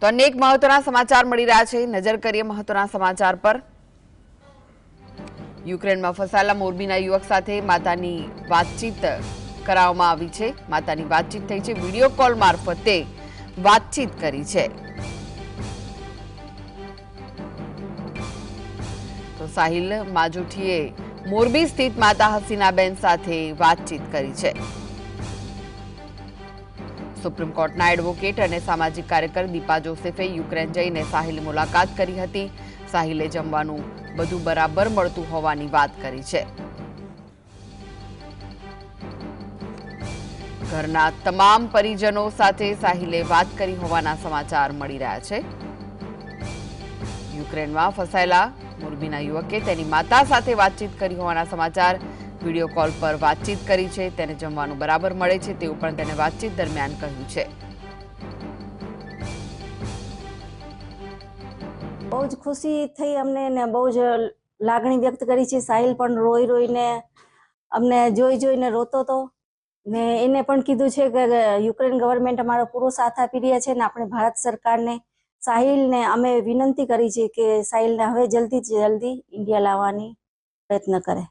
તો અનેક મહત્વના સમાચાર મળી રહ્યા છે. નજર કરીએ મહત્વના સમાચાર પર. યુક્રેનમાં ફસાયેલા મોરબીના યુવક સાથે માતાની વાતચીત કરાવવામાં આવી છે. માતાની વાતચીત થઈ છે. વીડિયો કોલ મારફતે વાતચીત કરી છે. તો સાહિલ માજુઠીએ મોરબી સ્થિત માતા હસીનાબેન સાથે વાતચીત કરી છે. સુપ્રીમ કોર્ટના એડવોકેટ અને સામાજિક કાર્યકર દીપા જોસેફે યુક્રેન જઈને સાહિલની મુલાકાત કરી હતી. સાહિલે જમવાનું બધું બરાબર મળતું હોવાની વાત કરી છે. ઘરના તમામ પરિજનો સાથે સાહિલે વાત કરી હોવાના સમાચાર મળી રહ્યા છે. યુક્રેનમાં ફસાયેલા મોરબીના યુવકે તેની માતા સાથે વાતચીત કરી હોવાના સમાચાર વીડિયો કોલ પર વાતચીત કરી છે, તેને જમવાનું બરાબર મળે છે, તેવું પણ તેને વાતચીત દરમિયાન કહ્યું છે. બહુ જ ખુશી થઈ અમને બહુ જ લાગણી વ્યક્ત કરી છે. સાહિલ પણ રોઈ રોઈને અમને જોઈ જોઈને રોતો હતો ને એને પણ કીધું છે કે યુક્રેન ગવર્મેન્ટ અમારો પૂરો સાથ આપી રહ્યા છે ને આપણે ભારત સરકારને, સાહિલને અમે વિનંતી કરી છે કે સાહિલને હવે જલ્દી જલ્દી ઇન્ડિયા લાવવાની પ્રયત્ન કરે.